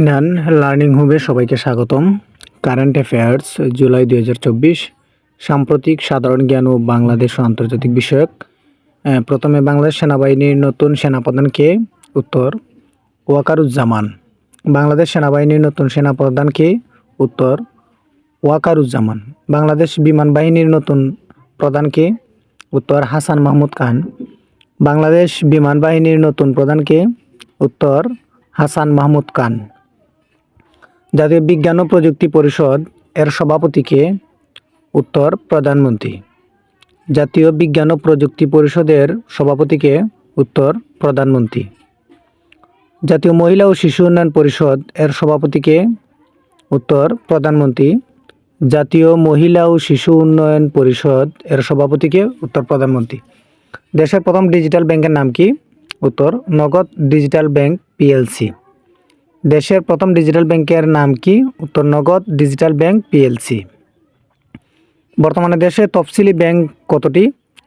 Inan, learning হবে সবাইকে স্বাগতম। কারেন্ট অ্যাফেয়ার্স জুলাই দুই হাজার চব্বিশ, সাম্প্রতিক সাধারণ জ্ঞান ও বাংলাদেশ ও আন্তর্জাতিক বিষয়ক। প্রথমে বাংলাদেশ সেনাবাহিনীর নতুন সেনাপ্রধান কে উত্তর, ওয়াকারুজ্জামান। বাংলাদেশ সেনাবাহিনীর নতুন সেনাপ্রধান কে উত্তর, ওয়াকারুজ্জামান। বাংলাদেশ বিমান বাহিনীর নতুন প্রধান কে উত্তর, হাসান মাহমুদ খান। বাংলাদেশ বিমান বাহিনীর নতুন প্রধান কে উত্তর, হাসান মাহমুদ খান। জাতীয় বিজ্ঞান ও প্রযুক্তি পরিষদ এর সভাপতিকে উত্তর প্রধানমন্ত্রী। জাতীয় বিজ্ঞান ও প্রযুক্তি পরিষদের সভাপতিকে উত্তর প্রধানমন্ত্রী। জাতীয় মহিলা ও শিশু উন্নয়ন পরিষদ এর সভাপতিকে উত্তর প্রধানমন্ত্রী। জাতীয় মহিলা ও শিশু উন্নয়ন পরিষদ এর সভাপতিকে উত্তর প্রধানমন্ত্রী। দেশের প্রথম ডিজিটাল ব্যাংকের নাম কি? উত্তর, নগদ ডিজিটাল ব্যাংক পিএলসি। দেশের প্রথম ডিজিটাল ব্যাংকের নাম কি? উত্তর নগদ ডিজিটাল ব্যাংক পিএলসি। বর্তমানে দেশে তফসিলি ব্যাংক কতটি?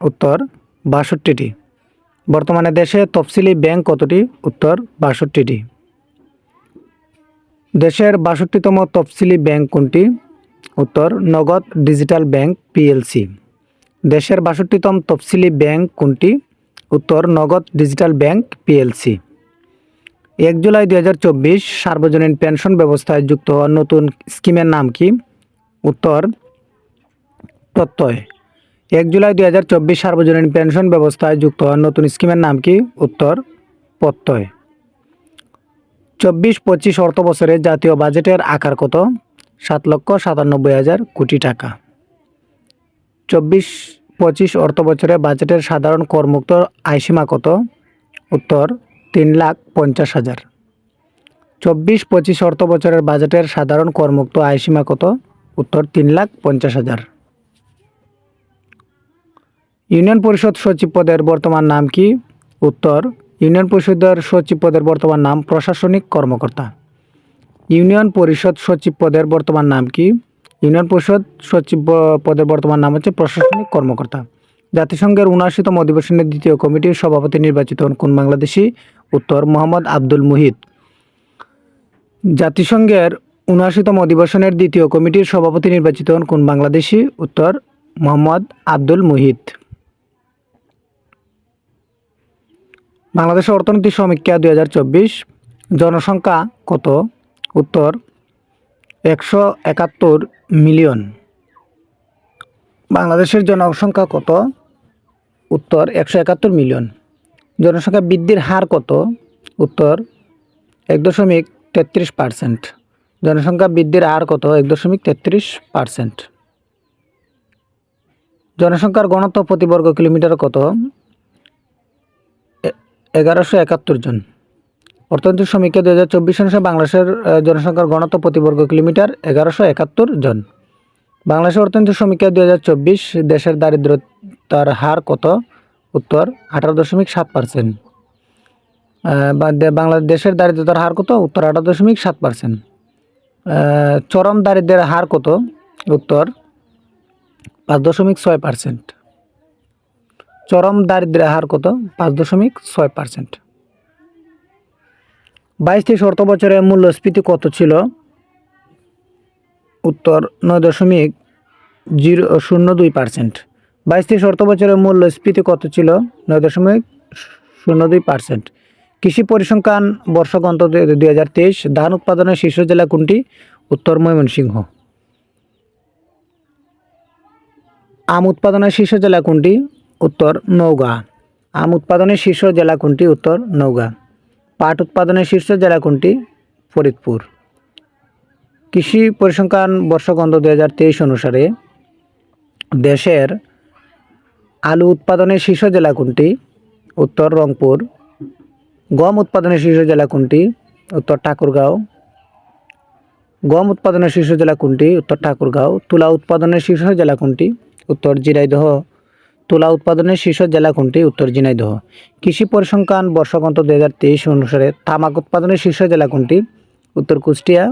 উত্তর বাষট্টিটি। বর্তমানে দেশে তফসিলি ব্যাংক কতটি? উত্তর বাষট্টিটি। দেশের বাষট্টিতম তফসিলি ব্যাংক কোনটি? উত্তর নগদ ডিজিটাল ব্যাংক পিএলসি। দেশের বাষট্টিতম তফসিলি ব্যাংক কোনটি? উত্তর নগদ ডিজিটাল ব্যাংক পিএলসি। এক জুলাই দুই হাজার চব্বিশ সার্বজনীন পেনশন ব্যবস্থায় যুক্ত হওয়া নতুন স্কিমের নাম কি? উত্তর, প্রত্যয়। এক জুলাই দুই হাজার চব্বিশ সার্বজনীন পেনশন ব্যবস্থায় যুক্ত হওয়া নতুন স্কিমের নাম কি? উত্তর, প্রত্যয়। চব্বিশ পঁচিশ অর্থ বছরে জাতীয় বাজেটের আকার কত? সাত লক্ষ সাতানব্বই হাজার কোটি টাকা। চব্বিশ পঁচিশ অর্থ বছরে বাজেটের সাধারণ করমুক্ত আয়সীমা কত? উত্তর তিন লাখ পঞ্চাশ হাজার। চব্বিশ পঁচিশ অর্থ বছরের বাজেটের সাধারণ করমুক্ত আয়সীমা কত? উত্তর, তিন লাখ পঞ্চাশ হাজার। ইউনিয়ন পরিষদ সচিব পদের বর্তমান নাম কি? উত্তর, ইউনিয়ন পরিষদের সচিব পদের বর্তমান নাম প্রশাসনিক কর্মকর্তা। ইউনিয়ন পরিষদ সচিব পদের বর্তমান নাম কি? ইউনিয়ন পরিষদ সচিব পদের বর্তমান নাম হচ্ছে প্রশাসনিক কর্মকর্তা। জাতিসংঘের উনআশিতম অধিবেশনের দ্বিতীয় কমিটির সভাপতি নির্বাচিত হন কোন বাংলাদেশি? উত্তর, মোহাম্মদ আব্দুল মুহিত। জাতিসংঘের উনআশিতম অধিবেশনের দ্বিতীয় কমিটির সভাপতি নির্বাচিত হন কোন বাংলাদেশি? উত্তর, মোহাম্মদ আব্দুল মুহিত। বাংলাদেশের অর্থনীতি সমীক্ষা দুই হাজার চব্বিশ, জনসংখ্যা কত? উত্তর, একশো একাত্তর মিলিয়ন। বাংলাদেশের জনসংখ্যা কত? উত্তর একশো একাত্তর মিলিয়ন। জনসংখ্যা বৃদ্ধির হার কত? উত্তর এক দশমিক তেত্রিশ পার্সেন্ট। জনসংখ্যা বৃদ্ধির হার কত? এক দশমিক তেত্রিশ পার্সেন্ট। জনসংখ্যার ঘনত্ব প্রতি বর্গ কিলোমিটার কত? এগারোশো একাত্তর জন। অর্থনৈতিক সমীক্ষা দু হাজার চব্বিশ অনুসারে বাংলাদেশের জনসংখ্যার ঘনত্ব প্রতি বর্গ কিলোমিটার এগারোশো একাত্তর জন। বাংলাদেশের অর্থনৈতিক সমীক্ষা দু হাজার চব্বিশ, দেশের দারিদ্রতার হার কত? উত্তর, আঠারো দশমিক সাত পার্সেন্ট। বাংলাদেশের দারিদ্রতার হার কত? উত্তর, আঠারো দশমিক সাত পার্সেন্ট। চরম দারিদ্রের হার কত? উত্তর, পাঁচ দশমিক ছয় পার্সেন্ট। চরম দারিদ্রের হার কত? পাঁচ দশমিক ছয় পার্সেন্ট। বাইশ তেইশ অর্থ বছরে মূল্যস্ফীতি কত ছিল? উত্তর নয় দশমিক জিরো শূন্য দুই পার্সেন্ট। বাইশ তেইশ অর্থ বছরের মূল্যস্ফীতি কত ছিল? নয় দশমিক শূন্য দুই পার্সেন্ট। কৃষি পরিসংখ্যান বর্ষগন্ত দুই হাজার তেইশ, ধান উৎপাদনের শীর্ষ জেলা কোনটি? উত্তর ময়মনসিংহ। আম উৎপাদনের শীর্ষ জেলা কোনটি? উত্তর নওগাঁ। আম উৎপাদনের শীর্ষ জেলা কোনটি? উত্তর নওগাঁ। পাট উৎপাদনের শীর্ষ জেলা কোনটি? ফরিদপুর। কৃষি পরিসংখ্যান বর্ষগন্ধ দু হাজার তেইশ অনুসারে দেশের আলু উৎপাদনের শীর্ষ জেলা কোনটি? উত্তর রংপুর। গম উৎপাদনের শীর্ষ জেলা কোনটি? উত্তর ঠাকুরগাঁও। গম উৎপাদনের শীর্ষ জেলা কোনটি? উত্তর ঠাকুরগাঁও। তুলা উৎপাদনের শীর্ষ জেলা কোনটি? উত্তর জিরাইদহ তুলা উৎপাদনের শীর্ষ জেলা কোনটি? উত্তর ঝিনাইদহ। কৃষি পরিসংখ্যান বর্ষগন্ত দু হাজার তেইশ অনুসারে তামাক উৎপাদনের শীর্ষ জেলা কোনটি? উত্তর কুষ্টিয়া।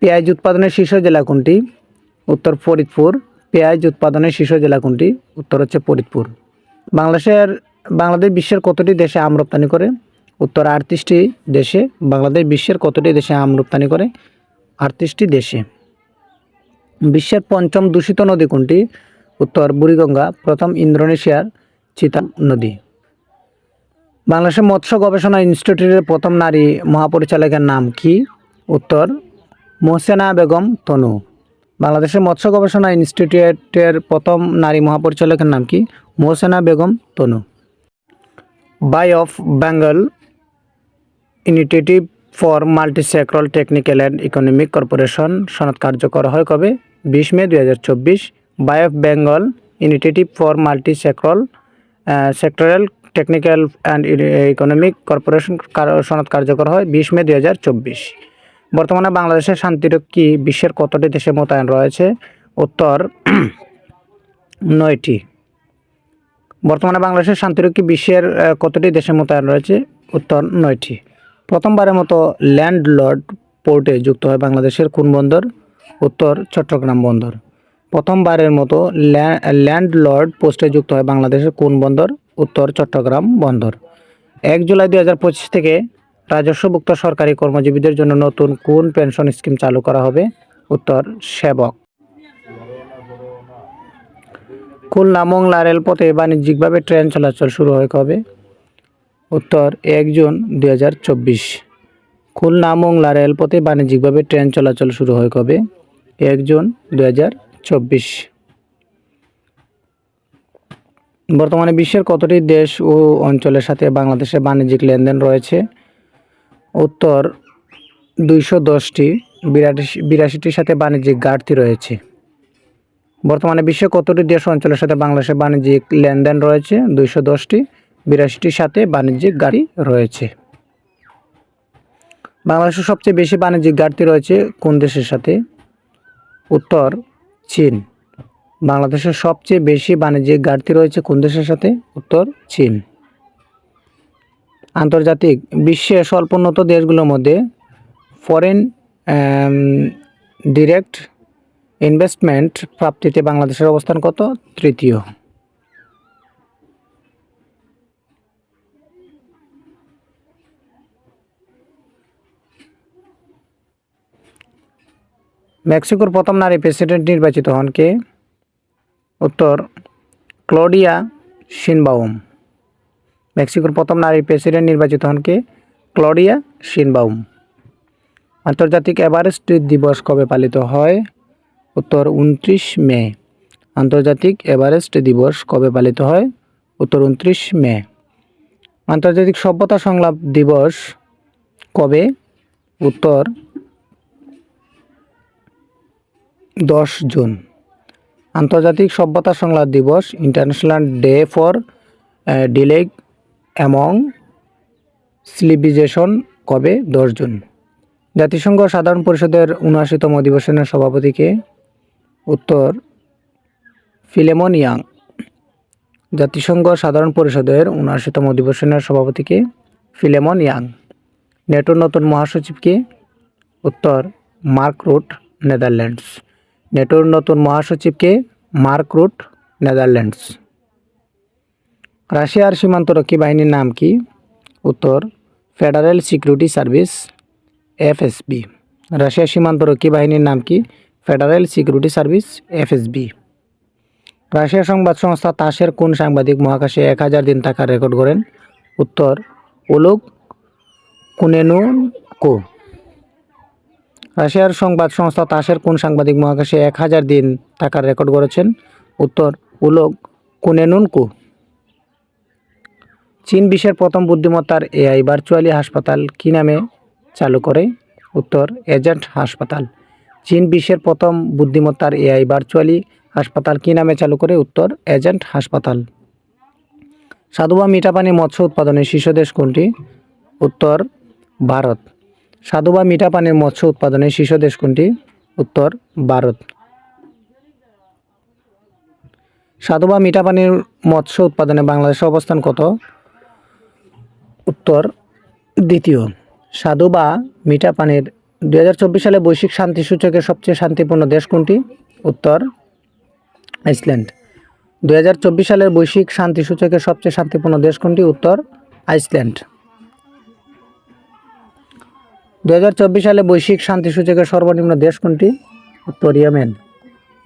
পেঁয়াজ উৎপাদনের শীর্ষ জেলা কোনটি? উত্তর ফরিদপুর। পেঁয়াজ উৎপাদনের শীর্ষ জেলা কোনটি? উত্তর হচ্ছে ফরিদপুর। বাংলাদেশের, বাংলাদেশ বিশ্বের কতটি দেশে আম রপ্তানি করে? উত্তর আটত্রিশটি দেশে। বাংলাদেশ বিশ্বের কতটি দেশে আম রপ্তানি করে? আটত্রিশটি দেশে। বিশ্বের পঞ্চম দূষিত নদী কোনটি? উত্তর বুড়িগঙ্গা, প্রথম ইন্দোনেশিয়ার চিতা নদী। বাংলাদেশের মৎস্য গবেষণা ইনস্টিটিউটের প্রথম নারী মহাপরিচালকের নাম কি? উত্তর মোহসেনা বেগম তনু। বাংলাদেশের মৎস্য গবেষণা ইনস্টিটিউটের প্রথম নারী মহাপরিচালকের নাম কি? Mohsena Begum Tanu. Bay of Bengal initiative for multi sectoral technical and economic corporation সনদ কার্যকর হয় কবে? বিশ মে দুই হাজার চব্বিশ। Bay of Bengal initiative for multi sectoral technical and economic corporation কার- সনদ কার্যকর হয় বিশ মে দুই হাজার চব্বিশ। বর্তমানে বাংলাদেশের শান্তিরক্ষী বিশ্বের কতটি দেশে মোতায়েন রয়েছে? উত্তর নয়টি। বর্তমানে বাংলাদেশের শান্তিরক্ষী বিশ্বের কতটি দেশে মোতায়েন রয়েছে? উত্তর নয়টি। প্রথমবারের মতো ল্যান্ডলর্ড পোর্টে যুক্ত হয় বাংলাদেশের কোন বন্দর? উত্তর চট্টগ্রাম বন্দর। প্রথমবারের মতো ল্যা- ল্যান্ডলর্ড পোস্টে যুক্ত হয় বাংলাদেশের কোন বন্দর? উত্তর চট্টগ্রাম বন্দর। এক জুলাই দু হাজার পঁচিশ থেকে রাজস্বভুক্ত সরকারি কর্মজীবীদের জন্য নতুন কোন পেনশন স্কিম চালু করা হবে? উত্তর, সেবক। খুলনা, মোংলা রেলপথে বাণিজ্যিকভাবে ট্রেন চলাচল শুরু হয় কবে? উত্তর, এক জুন দুই হাজার চব্বিশ। খুলনা, মোংলা রেলপথে বাণিজ্যিকভাবে ট্রেন চলাচল শুরু হয় কবে? এক জুন দুই হাজার চব্বিশ। বর্তমানে বিশ্বের কতটি দেশ ও অঞ্চলের সাথে বাংলাদেশের বাণিজ্যিক লেনদেন রয়েছে? উত্তর দুইশো দশটি বিরাশি বিরাশিটির সাথে বাণিজ্যিক ঘাটতি রয়েছে। বর্তমানে বিশ্বে কতটি দেশ অঞ্চলের সাথে বাংলাদেশের বাণিজ্যিক লেনদেন রয়েছে? দুইশো দশটি বিরাশিটির সাথে বাণিজ্যিক গাড়ি রয়েছে। বাংলাদেশের সবচেয়ে বেশি বাণিজ্যিক ঘাটতি রয়েছে কোন দেশের সাথে? উত্তর, চীন। বাংলাদেশের সবচেয়ে বেশি বাণিজ্যিক ঘাটতি রয়েছে কোন দেশের সাথে? উত্তর, চীন। আন্তর্জাতিক বিশ্বের স্বল্পোন্নত দেশগুলোর মধ্যে ফরেন ডিরেক্ট ইনভেস্টমেন্ট প্রাপ্তিতে বাংলাদেশের অবস্থান কত? তৃতীয়। মেক্সিকোর প্রথম নারী প্রেসিডেন্ট নির্বাচিত হন কে? উত্তর, ক্লোডিয়া শিনবাউম মেক্সিকোর প্রথম নারী প্রেসিডেন্ট নির্বাচিত হন কে? Claudia Sheinbaum. আন্তর্জাতিক এভারেস্ট দিবস কবে পালিত হয়? উত্তর উনত্রিশ মে। আন্তর্জাতিক এভারেস্ট দিবস কবে পালিত হয়? উত্তর উনত্রিশ মে। আন্তর্জাতিক সভ্যতা সংলাপ দিবস কবে? উত্তর দশ জুন। আন্তর্জাতিক সভ্যতা সংলাপ দিবস, international day for dialogue among civilization কবে? দশ জুন। জাতিসংঘ সাধারণ পরিষদের উনআশিতম অধিবেশনের সভাপতিকে উত্তর ফিলেমন ইয়াং জাতিসংঘ সাধারণ পরিষদের উনআশিতম অধিবেশনের সভাপতিকে ফিলেমন ইয়াং নেটোর নতুন মহাসচিবকে উত্তর মার্ক রুট, নেদারল্যান্ডস। নেটোর নতুন মহাসচিবকে মার্ক রুট, নেদারল্যান্ডস। রাশিয়ার সীমান্তরক্ষী বাহিনীর নাম কি? উত্তর, ফেডারেল সিকিউরিটি সার্ভিস, এফএসবি। রাশিয়ার সীমান্তরক্ষী বাহিনীর নাম কি? Federal Security Service, FSB. রাশিয়ার সংবাদ সংস্থা তাসের কোন সাংবাদিক মহাকাশে এক হাজার দিন থাকার রেকর্ড করেন উত্তর ওলুক কুনেনুকো। রাশিয়ার সংবাদ সংস্থা তাসের কোন সাংবাদিক মহাকাশে এক হাজার দিন থাকার রেকর্ড করেছেন উত্তর উলোক কুনেনুনকু। চীন বিশ্বের প্রথম বুদ্ধিমত্তার এআই ভার্চুয়ালি হাসপাতাল কী নামে চালু করে? উত্তর, এজেন্ট হাসপাতাল। চীন বিশ্বের প্রথম বুদ্ধিমত্তার এআই ভার্চুয়ালি হাসপাতাল কী নামে চালু করে? উত্তর, এজেন্ট হাসপাতাল। সাধুবা মিঠাপানি মৎস্য উৎপাদনের শীর্ষ দেশ কোনটি? উত্তর, ভারত। সাধুবা মিঠা পানির মৎস্য উৎপাদনের শীর্ষ দেশ কোনটি? উত্তর, ভারত। সাধুবা মিঠা পানির মৎস্য উৎপাদনে বাংলাদেশের অবস্থান কত? উত্তর, দ্বিতীয়, সাধু বা মিঠা পানির। দু হাজার চব্বিশ সালে বৈশ্বিক শান্তি সূচকের সবচেয়ে শান্তিপূর্ণ দেশ কোনটি? উত্তর, আইসল্যান্ড। দু হাজার চব্বিশ সালের বৈশ্বিক শান্তি সূচকের সবচেয়ে শান্তিপূর্ণ দেশ কোনটি? উত্তর, আইসল্যান্ড। দু হাজার চব্বিশ সালে বৈশ্বিক শান্তি সূচকের সর্বনিম্ন দেশ কোনটি? উত্তর, ইয়েমেন।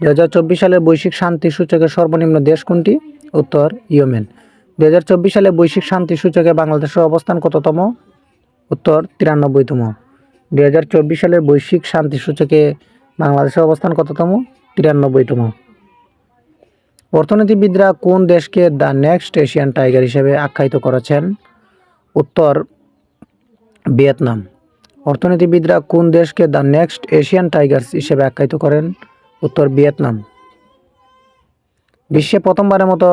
দু হাজার চব্বিশ সালে বৈশ্বিক শান্তি সূচকের সর্বনিম্ন দেশ কোনটি? উত্তর, ইয়েমেন। দু হাজার চব্বিশ সালে বৈশ্বিক শান্তি সূচকে বাংলাদেশের অবস্থান কততম? উত্তর, তিরানব্বইতম। চব্বিশ সালে বৈশ্বিক শান্তি সূচকে বাংলাদেশের অবস্থান কততম? তিরানব্বইতম। অর্থনীতিবিদরা কোন দেশকে দ্য নেক্সট এশিয়ান টাইগার হিসেবে আখ্যায়িত করেছেন? উত্তর, ভিয়েতনাম। অর্থনীতিবিদরা কোন দেশকে দ্য নেক্সট এশিয়ান টাইগার্স হিসেবে আখ্যায়িত করেন? উত্তর, ভিয়েতনাম। বিশ্বে প্রথমবারের মতো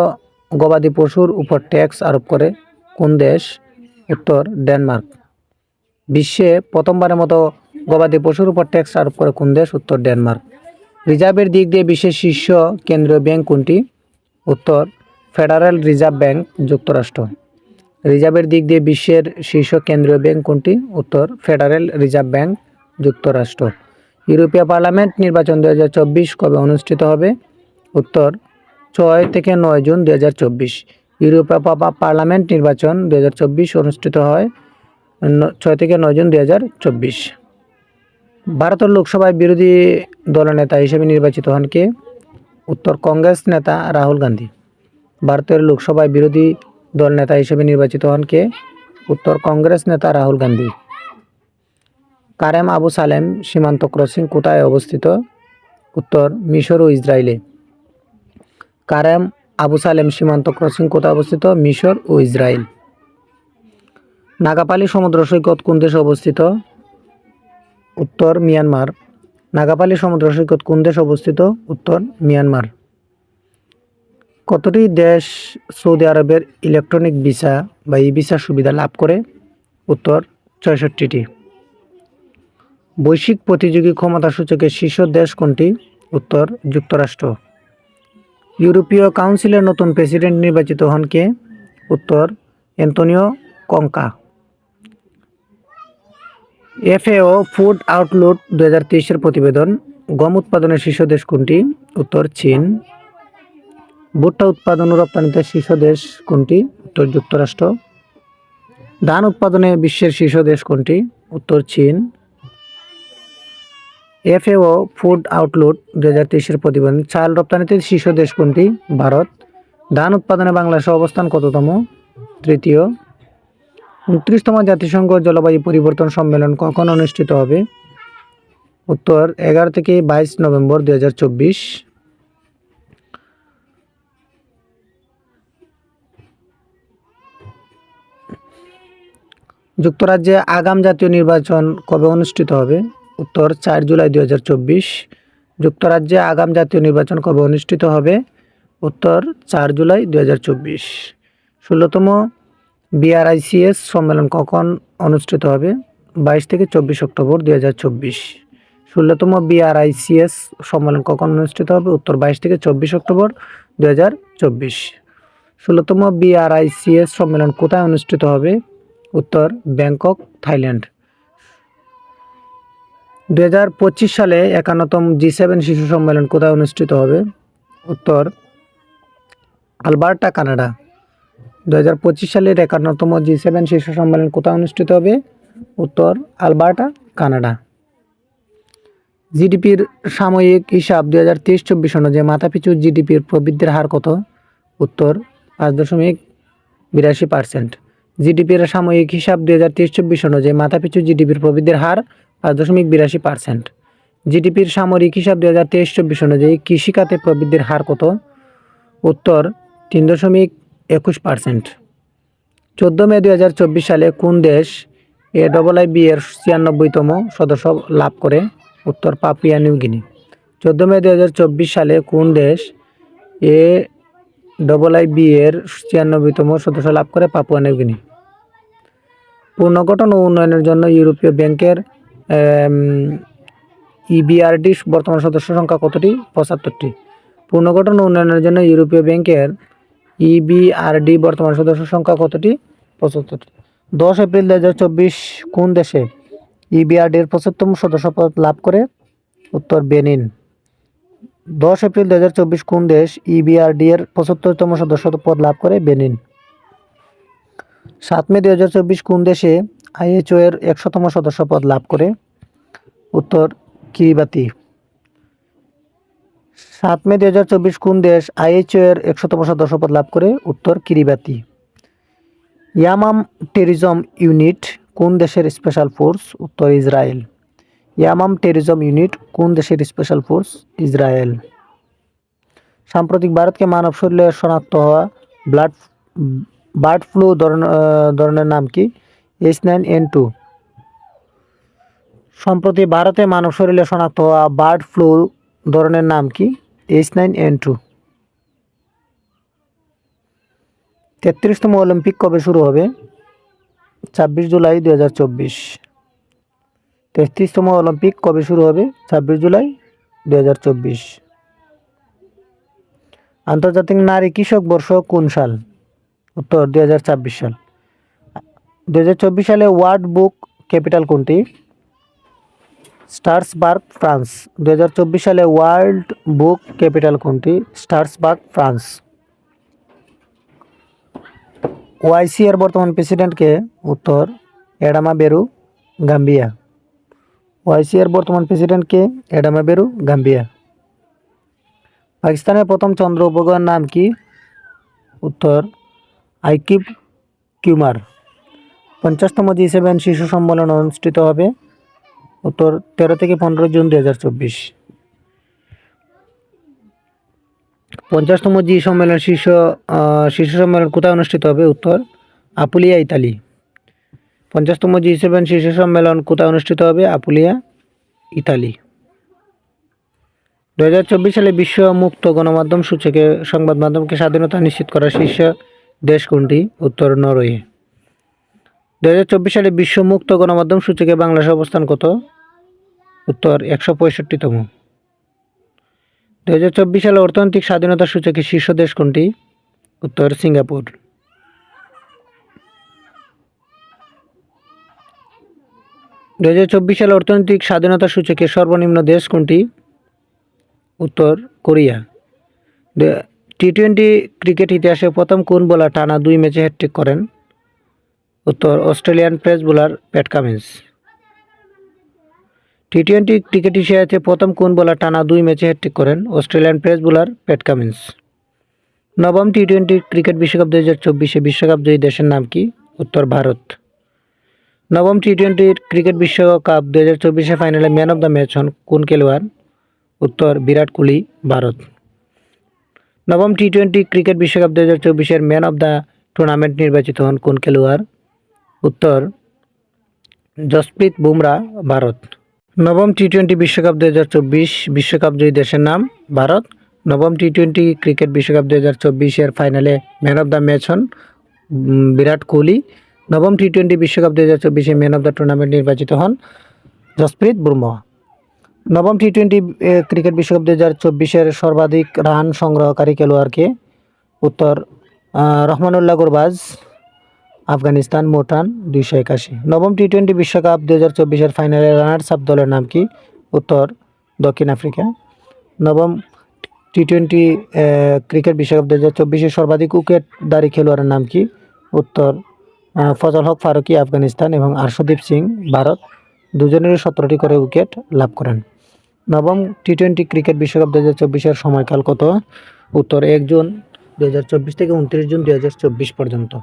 গবাদি পশুর উপর ট্যাক্স আরোপ করে কোন দেশ? উত্তর, ডেনমার্ক। বিশ্বে প্রথমবারের মতো গবাদি পশুর উপর ট্যাক্স আরোপ করে কোন দেশ? উত্তর, ডেনমার্ক। রিজার্ভের দিক দিয়ে বিশ্বের শীর্ষ কেন্দ্রীয় ব্যাংক কোনটি? উত্তর, ফেডারেল রিজার্ভ ব্যাংক, যুক্তরাষ্ট্র। রিজার্ভের দিক দিয়ে বিশ্বের শীর্ষ কেন্দ্রীয় ব্যাংক কোনটি? উত্তর, ফেডারেল রিজার্ভ ব্যাংক, যুক্তরাষ্ট্র। ইউরোপীয় পার্লামেন্ট নির্বাচন দু হাজার চব্বিশ কবে অনুষ্ঠিত হবে? উত্তর ছয় থেকে নয় জুন দু হাজার ইউরোপীয় পা- পার্লামেন্ট নির্বাচন দু হাজার চব্বিশ অনুষ্ঠিত হয় ছয় থেকে নয় জুন দু হাজার চব্বিশ। ভারতের লোকসভায় বিরোধী দলনেতা হিসেবে নির্বাচিত হন কে? উত্তর কংগ্রেস নেতা রাহুল গান্ধী। ভারতের লোকসভায় বিরোধী দল নেতা হিসেবে নির্বাচিত হন কে? উত্তর কংগ্রেস নেতা রাহুল গান্ধী। কারেম আবু সালেম, সীমান্ত ক্রসিং কোথায় অবস্থিত। উত্তর মিশর ও ইসরায়েলে কারেম, আবু সালেম সীমান্ত ক্রসিং কোথায় অবস্থিত? মিশর ও ইসরায়েল নাগাপালি সমুদ্র সৈকত কোন দেশে অবস্থিত? উত্তর মিয়ানমার। নাগাপালি সমুদ্র সৈকত কোন দেশে অবস্থিত? উত্তর মিয়ানমার। কতটি দেশ সৌদি আরবের ইলেকট্রনিক ভিসা বা ই ভিসা সুবিধা লাভ করে? উত্তর ছয়ষট্টিটি। বৈশ্বিক প্রতিযোগী ক্ষমতা সূচকের শীর্ষ দেশ কোনটি? উত্তর যুক্তরাষ্ট্র। ইউরোপীয় কাউন্সিলের নতুন প্রেসিডেন্ট নির্বাচিত হন কে? উত্তর অ্যান্তনিও কঙ্কা। এফএও ফুড আউটলুক দু হাজার তেইশের প্রতিবেদন, গম উৎপাদনের শীর্ষ দেশ কোনটি? উত্তর, চীন। ভুট্টা উৎপাদন ও রপ্তানিতে শীর্ষ দেশ কোনটি? উত্তর, যুক্তরাষ্ট্র। ধান উৎপাদনে বিশ্বের শীর্ষ দেশ কোনটি? উত্তর, চীন। এফএও ফুড আউটলুক দু হাজার তেইশের প্রতিবেদন। চাল রপ্তানিতে শীর্ষ দেশ কোনটি? ভারত। ধান উৎপাদনে বাংলাদেশের অবস্থান কততম? তৃতীয়। উনত্রিশতম জাতিসংঘ জলবায়ু পরিবর্তন সম্মেলন কখন অনুষ্ঠিত হবে? উত্তর, এগারো থেকে বাইশ নভেম্বর দু হাজার চব্বিশ। যুক্তরাজ্যে আগাম জাতীয় নির্বাচন কবে অনুষ্ঠিত হবে? উত্তর চার জুলাই দু হাজার চব্বিশ। যুক্তরাজ্যে আগাম জাতীয় নির্বাচন কবে অনুষ্ঠিত হবে? উত্তর চার জুলাই দু হাজার চব্বিশ। ষোলোতম বিআরআইসিএস সম্মেলন কখন অনুষ্ঠিত হবে? বাইশ থেকে চব্বিশ অক্টোবর দু হাজার চব্বিশ। ষোলোতম বিআরআইসিএস সম্মেলন কখন অনুষ্ঠিত হবে? উত্তর বাইশ থেকে চব্বিশ অক্টোবর দু হাজার চব্বিশ। ষোলোতম বিআরআইসিএস সম্মেলন কোথায় অনুষ্ঠিত হবে? উত্তর ব্যাংকক, থাইল্যান্ড। দু হাজার পঁচিশ সালে একান্নতম জি সেভেন শিশু সম্মেলন কোথায় অনুষ্ঠিত হবে? উত্তর, আলবার্টা, কানাডা। দু হাজার পঁচিশ সালের একান্নতম জি সেভেন শীর্ষ সম্মেলন কোথায় অনুষ্ঠিত হবে? উত্তর, আলবার্টা, কানাডা। জিডিপির সাময়িক হিসাব দুই হাজার তেইশ চব্বিশ অনুযায়ী মাথাপিছু জিডিপির প্রবৃদ্ধির হার কত? উত্তর, পাঁচ দশমিক বিরাশি পার্সেন্ট। জিডিপির সাময়িক হিসাব দুই হাজার তেইশ চব্বিশ অনুযায়ী মাথাপিছু জিডিপির প্রবৃদ্ধির হার পাঁচ দশমিক বিরাশি পার্সেন্ট। জিডিপির সামরিক হিসাব দুই হাজার তেইশ চব্বিশ অনুযায়ী কৃষিখাতে প্রবৃদ্ধির হার কত? উত্তর, তিন দশমিক একুশ পার্সেন্ট। চোদ্দ মে দুই হাজার চব্বিশ সালে কোন দেশ এ ডবল আই বি এর ছিয়ানব্বইতম সদস্য লাভ করে? উত্তর, পাপিয়া নিউগিনি চোদ্দ মে দুই হাজার চব্বিশ সালে কোন দেশ এ ডবল আই বি এর ছিয়ানব্বইতম সদস্য লাভ করে? পাপুয়া নিউগিনি পুনর্গঠন ও উন্নয়নের জন্য ইউরোপীয় ব্যাংকের ইবিআরডি বর্তমান সদস্য সংখ্যা কতটি? পঁচাত্তরটি। পুনর্গঠন উন্নয়নের জন্য ইউরোপীয় ব্যাংকের ইবিআরডি বর্তমান সদস্য সংখ্যা কতটি? পঁচাত্তরটি। দশ এপ্রিল দু হাজার চব্বিশ কোন দেশে ইবিআরডির পঁচাত্তম সদস্যপদ লাভ করে? উত্তর বেনিন। দশ এপ্রিল দু হাজার চব্বিশ কোন দেশ ইবিআরডি এর পঁচাত্তরতম সদস্য পদ লাভ করে? বেনিন। সাত মে দু হাজার চব্বিশ কোন দেশে আইএইচও এর একশোতম সদস্য পদ লাভ করে। উত্তর কিরিবাতি। সাত মে দু হাজার চব্বিশ কোন দেশ আইএইচও এর একশোতম সদস্য পদ লাভ করে? উত্তর কিরিবাতি। ইয়ামাম টেরিজম ইউনিট কোন দেশের স্পেশাল ফোর্স? উত্তর ইসরায়েল। ইয়ামাম টেরিজম ইউনিট কোন দেশের স্পেশাল ফোর্স? ইসরায়েল। সাম্প্রতিক ভারতকে মানব শরীরে শনাক্ত হওয়া ব্লাড, বার্ড ফ্লু ধরনের নাম কি? এইচ নাইন এন টু সম্প্রতি ভারতে মানব শরীরে শনাক্ত হওয়া বার্ড ফ্লু ধরনের নাম কি? এইচ নাইন এন টু তেত্রিশতম অলিম্পিক কবে শুরু হবে? ছাব্বিশ জুলাই দু হাজার চব্বিশ। তেত্রিশতম অলিম্পিক কবে শুরু হবে? ছাব্বিশ জুলাই দু হাজার চব্বিশ। আন্তর্জাতিক নারী কৃষক বর্ষ কোন সাল? উত্তর দু হাজার ছাব্বিশ সাল। দু হাজার চব্বিশ সালে ওয়ার্ল্ড বুক ক্যাপিটাল কোনটি? Strasbourg, France. দু হাজার চব্বিশ সালে ওয়ার্ল্ড বুক ক্যাপিটাল কোনটি? Strasbourg, France. ওআইসি এর বর্তমান প্রেসিডেন্টকে উত্তর এডামা বেরু, গাম্বিয়া। ওআইসি এর বর্তমান প্রেসিডেন্টকে এডামা বেরু, গাম্বিয়া। পাকিস্তানের প্রথম চন্দ্র উপগ্রহের নাম কি? উত্তর আইকিব কিউমার। পঞ্চাশতম জি সেভেন শিশু সম্মেলন অনুষ্ঠিত হবে উত্তর তেরো থেকে পনেরো জুন দু হাজার চব্বিশ। পঞ্চাশতম জি সম্মেলন শীর্ষ শীর্ষ সম্মেলন কোথায় অনুষ্ঠিত হবে? উত্তর আপুলিয়া, ইতালি। পঞ্চাশতম জি সেভেন শীর্ষ সম্মেলন কোথায় অনুষ্ঠিত হবে? Apulia, Italy. দু হাজার চব্বিশ সালে বিশ্ব মুক্ত গণমাধ্যম সূচকে সংবাদ মাধ্যমকে স্বাধীনতা নিশ্চিত করা শীর্ষ দেশ কোনটি? উত্তর নরওয়ে। দু হাজার চব্বিশ সালে বিশ্ব মুক্ত গণমাধ্যম সূচকে বাংলাদেশের অবস্থান কত? উত্তর একশো পঁয়ষট্টিতম। দু হাজার চব্বিশ সালে অর্থনৈতিক স্বাধীনতা সূচকে শীর্ষ দেশ কোনটি? উত্তর সিঙ্গাপুর। দু হাজার চব্বিশ সালে অর্থনৈতিক স্বাধীনতা সূচকে সর্বনিম্ন দেশ কোনটি? উত্তর কোরিয়া। টি টোয়েন্টি ক্রিকেট ইতিহাসে প্রথম কোন বোলার টানা দুই ম্যাচে হ্যাট্রিক করেন? উত্তর Australian pace bowler Pat Cummins. T twenty cricket ইতিহাসে প্রথম কোন বোলার টানা দুই ম্যাচে হ্যাট্রিক করেন Australian pace bowler Pat Cummins. নবম টি টোয়েন্টি ক্রিকেট বিশ্বকাপ দু হাজার চব্বিশে বিশ্বকাপ জয়ী দেশের নাম কি? উত্তর ভারত। নবম টি টোয়েন্টি ক্রিকেট বিশ্বকাপ দু হাজার চব্বিশে ফাইনালে ম্যান অফ দ্য ম্যাচ হন কোন খেলোয়াড়? উত্তর বিরাট কোহলি, ভারত। নবম টি টোয়েন্টি ক্রিকেট বিশ্বকাপ দু হাজার চব্বিশের ম্যান অফ দ্য টুর্নামেন্ট নির্বাচিত হন কোন খেলোয়াড়? উত্তর, জসপ্রীত বুমরা, ভারত। নবম টি টোয়েন্টি বিশ্বকাপ দু হাজার চব্বিশ বিশ্বকাপ জয়ী দেশের নাম, ভারত। নবম টি টোয়েন্টি ক্রিকেট বিশ্বকাপ দু হাজার চব্বিশের ফাইনালে ম্যান অফ দ্য ম্যাচ হন বিরাট কোহলি। নবম টি টোয়েন্টি বিশ্বকাপ দু হাজার চব্বিশে ম্যান অফ দ্য টুর্নামেন্ট নির্বাচিত হন, জসপ্রীত বুমরা। নবম টি টোয়েন্টি ক্রিকেট বিশ্বকাপ দু হাজার চব্বিশের সর্বাধিক রান সংগ্রহকারী খেলোয়াড়কে উত্তর রহমানুল্লাহ গুরবাজ আফগানিস্তান মোটান দুইশো একাশি। নবম টি টোয়েন্টি বিশ্বকাপ দু হাজার চব্বিশের ফাইনালে রানার্স আপ দলের নাম কি? উত্তর, দক্ষিণ আফ্রিকা। নবম টি টোয়েন্টি ক্রিকেট বিশ্বকাপ দু হাজার চব্বিশের সর্বাধিক উইকেটধারী খেলোয়াড়ের নাম কি? উত্তর ফজল হক ফারুকি, আফগানিস্তান এবং আর্শদীপ সিং, ভারত। দুজনেরই সতেরোটি করে উইকেট লাভ করেন। নবম টি টোয়েন্টি ক্রিকেট বিশ্বকাপ দু হাজার চব্বিশের সময়কাল কত? উত্তর, এক জুন দু হাজার চব্বিশ থেকে উনত্রিশ জুন দু হাজার চব্বিশ পর্যন্ত।